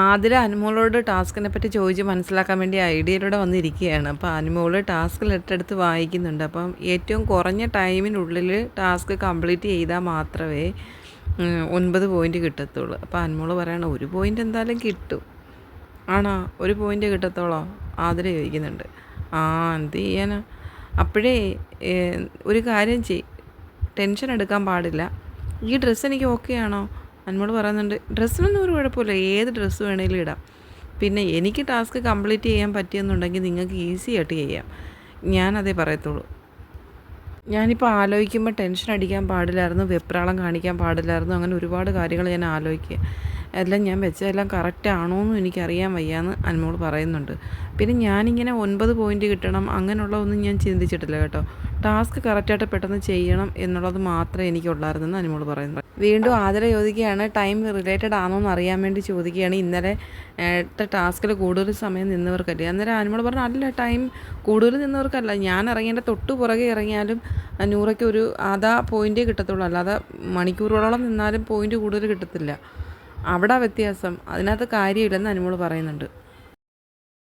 ആതിര അനുമോളോട് ടാസ്കിനെ പറ്റി ചോദിച്ച് മനസ്സിലാക്കാൻ വേണ്ടി ഐഡിയയിലൂടെ വന്നിരിക്കുകയാണ്. അപ്പോൾ അനുമോൾ ടാസ്ക് ലെറ്റർ എടുത്ത് വായിക്കുന്നുണ്ട്. അപ്പം ഏറ്റവും കുറഞ്ഞ ടൈമിനുള്ളിൽ ടാസ്ക് കംപ്ലീറ്റ് ചെയ്താൽ മാത്രമേ ഒൻപത് പോയിന്റ് കിട്ടത്തുള്ളൂ. അപ്പോൾ അനുമോൾ പറയണം ഒരു പോയിന്റ് എന്തായാലും കിട്ടും. ആണോ ഒരു പോയിന്റ് കിട്ടത്തോളോ? ആതിര ചോദിക്കുന്നുണ്ട്. ആ എന്ത് ചെയ്യാനാ? അപ്പോഴേ ഒരു കാര്യം ചെയ് ടെൻഷൻ എടുക്കാൻ പാടില്ല. ഈ ഡ്രസ്സ് എനിക്ക് ഓക്കെ ആണോ? അന്മോൾ പറയുന്നുണ്ട് ഡ്രസ്സിനൊന്നും ഒരു കുഴപ്പമില്ല ഏത് ഡ്രസ്സ് വേണേലും ഇടാം. പിന്നെ എനിക്ക് ടാസ്ക് കംപ്ലീറ്റ് ചെയ്യാൻ പറ്റിയെന്നുണ്ടെങ്കിൽ നിങ്ങൾക്ക് ഈസി ആയിട്ട് ചെയ്യാം. ഞാനതേ പറയത്തുള്ളൂ. ഞാനിപ്പോൾ ആലോചിക്കുമ്പോൾ ടെൻഷൻ അടിക്കാൻ പാടില്ലായിരുന്നു വെപ്രാളം കാണിക്കാൻ പാടില്ലായിരുന്നു അങ്ങനെ ഒരുപാട് കാര്യങ്ങൾ ഞാൻ ആലോചിക്കുക. എല്ലാം ഞാൻ വെച്ചതെല്ലാം കറക്റ്റ് എന്നും എനിക്കറിയാൻ വയ്യാന്ന് അനുമോൾ പറയുന്നുണ്ട്. പിന്നെ ഞാനിങ്ങനെ ഒൻപത് പോയിന്റ് കിട്ടണം അങ്ങനെയുള്ള ഒന്നും ഞാൻ ചിന്തിച്ചിട്ടില്ല കേട്ടോ. ടാസ്ക് കറക്റ്റായിട്ട് പെട്ടെന്ന് ചെയ്യണം എന്നുള്ളത് മാത്രമേ എനിക്കുള്ളായിരുന്നെന്ന് അനുമോൾ പറയുന്നത് വീണ്ടും ആദര ചോദിക്കുകയാണ് ടൈം റിലേറ്റഡ് ആണോ എന്ന് അറിയാൻ വേണ്ടി ചോദിക്കുകയാണ്. ഇന്നലെ ടാസ്കിൽ കൂടുതൽ സമയം നിന്നവർക്കല്ലേ? അന്നേരം അനുമോൾ പറഞ്ഞു അല്ല ടൈം കൂടുതൽ നിന്നവർക്കല്ല. ഞാൻ ഇറങ്ങേണ്ട തൊട്ട് പുറകെ ഇറങ്ങിയാലും നൂറയ്ക്ക് ഒരു ആധാ പോയിന്റേ കിട്ടത്തുള്ളൂ. അല്ലാതെ മണിക്കൂറുകളോളം നിന്നാലും പോയിന്റ് കൂടുതൽ കിട്ടത്തില്ല. അവിടെ വ്യത്യാസം. അതിനകത്ത് കാര്യമില്ലെന്ന് അനുമോൾ പറയുന്നുണ്ട്.